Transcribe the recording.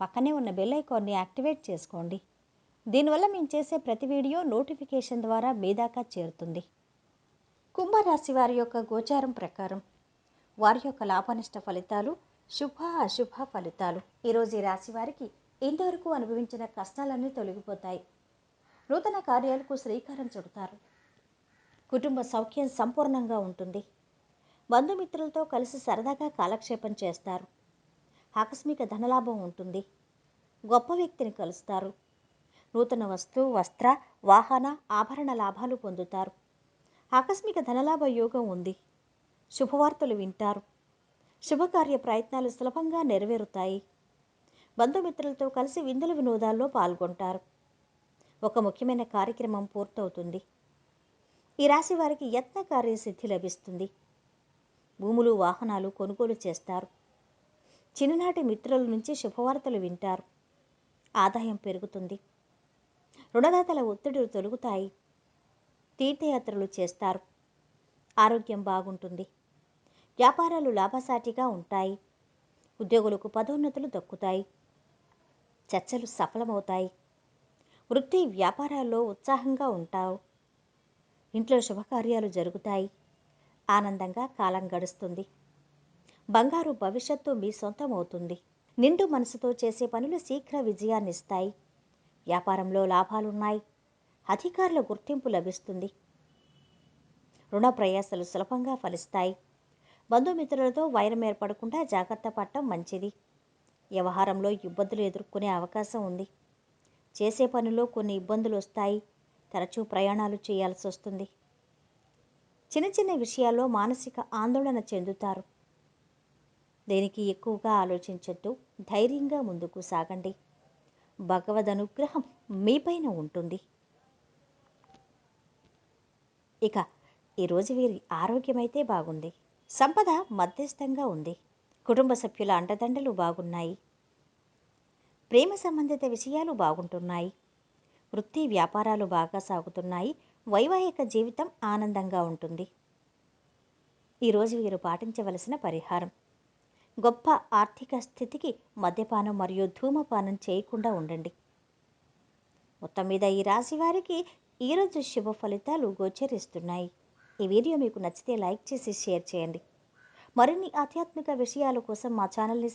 పక్కనే ఉన్న బెల్ ఐకాన్ని యాక్టివేట్ చేసుకోండి. దీనివల్ల మేము చేసే ప్రతి వీడియో నోటిఫికేషన్ ద్వారా మీ దాకా చేరుతుంది. కుంభరాశి వారి యొక్క గోచారం ప్రకారం వారి యొక్క లాభనిష్ట ఫలితాలు శుభ అశుభ ఫలితాలు. ఈరోజు ఈ రాశి వారికి ఇంతవరకు అనుభవించిన కష్టాలన్నీ తొలగిపోతాయి. నూతన కార్యాలకు శ్రీకారం చుడతారు. కుటుంబ సౌఖ్యం సంపూర్ణంగా ఉంటుంది. బంధుమిత్రులతో కలిసి సరదాగా కాలక్షేపం చేస్తారు. ఆకస్మిక ధనలాభం ఉంటుంది. గొప్ప వ్యక్తిని కలుస్తారు. నూతన వస్తు వస్త్ర వాహన ఆభరణ లాభాలు పొందుతారు. ఆకస్మిక ధనలాభ యోగం ఉంది. శుభవార్తలు వింటారు. శుభకార్య ప్రయత్నాలు సులభంగా నెరవేరుతాయి. బంధుమిత్రులతో కలిసి విందుల వినోదాల్లో పాల్గొంటారు. ఒక ముఖ్యమైన కార్యక్రమం పూర్తవుతుంది. ఈ రాశి వారికి యత్న కార్యసిద్ధి లభిస్తుంది. భూములు వాహనాలు కొనుగోలు చేస్తారు. చిన్ననాటి మిత్రుల నుంచి శుభవార్తలు వింటారు. ఆదాయం పెరుగుతుంది. రుణదాతల ఒత్తిడులు తొలుగుతాయి. తీర్థయాత్రలు చేస్తారు. ఆరోగ్యం బాగుంటుంది. వ్యాపారాలు లాభసాటిగా ఉంటాయి. ఉద్యోగులకు పదోన్నతులు దక్కుతాయి. చర్చలు సఫలమవుతాయి. వృత్తి వ్యాపారాల్లో ఉత్సాహంగా ఉంటావు. ఇంట్లో శుభకార్యాలు జరుగుతాయి. ఆనందంగా కాలం గడుస్తుంది. బంగారు భవిష్యత్తు మీ సొంతం అవుతుంది నిండు మనసుతో చేసే పనులు శీఘ్ర విజయాన్నిస్తాయి. వ్యాపారంలో లాభాలున్నాయి. అధికారుల గుర్తింపు లభిస్తుంది. రుణ ప్రయాసలు సులభంగా ఫలిస్తాయి. బంధుమిత్రులతో వైరం ఏర్పడకుండా జాగ్రత్త పడటం మంచిది. వ్యవహారంలో ఇబ్బందులు ఎదుర్కొనే అవకాశం ఉంది. చేసే పనిలో కొన్ని ఇబ్బందులు వస్తాయి. తరచూ ప్రయాణాలు చేయాల్సి వస్తుంది చిన్న చిన్న విషయాల్లో మానసిక ఆందోళన చెందుతారు. దేనికి ఎక్కువగా ఆలోచించద్దు ధైర్యంగా ముందుకు సాగండి. భగవద్ అనుగ్రహం మీపైన ఉంటుంది. ఇక ఈరోజు వీరి ఆరోగ్యమైతే బాగుంది. సంపద మధ్యస్థంగా ఉంది. కుటుంబ సభ్యుల అండదండలు బాగున్నాయి. ప్రేమ సంబంధిత విషయాలు బాగుంటున్నాయి. వృత్తి వ్యాపారాలు బాగా సాగుతున్నాయి. వైవాహిక జీవితం ఆనందంగా ఉంటుంది. ఈరోజు వీరు పాటించవలసిన పరిహారం. గొప్ప ఆర్థిక స్థితికి మద్యపానం మరియు ధూమపానం చేయకుండా ఉండండి. మొత్తం మీద ఈ రాశి వారికి ఈరోజు శుభ ఫలితాలు గోచరిస్తున్నాయి. ఈ వీడియో మీకు నచ్చితే లైక్ చేసి షేర్ చేయండి. మరిన్ని ఆధ్యాత్మిక విషయాల కోసం మా ఛానల్ని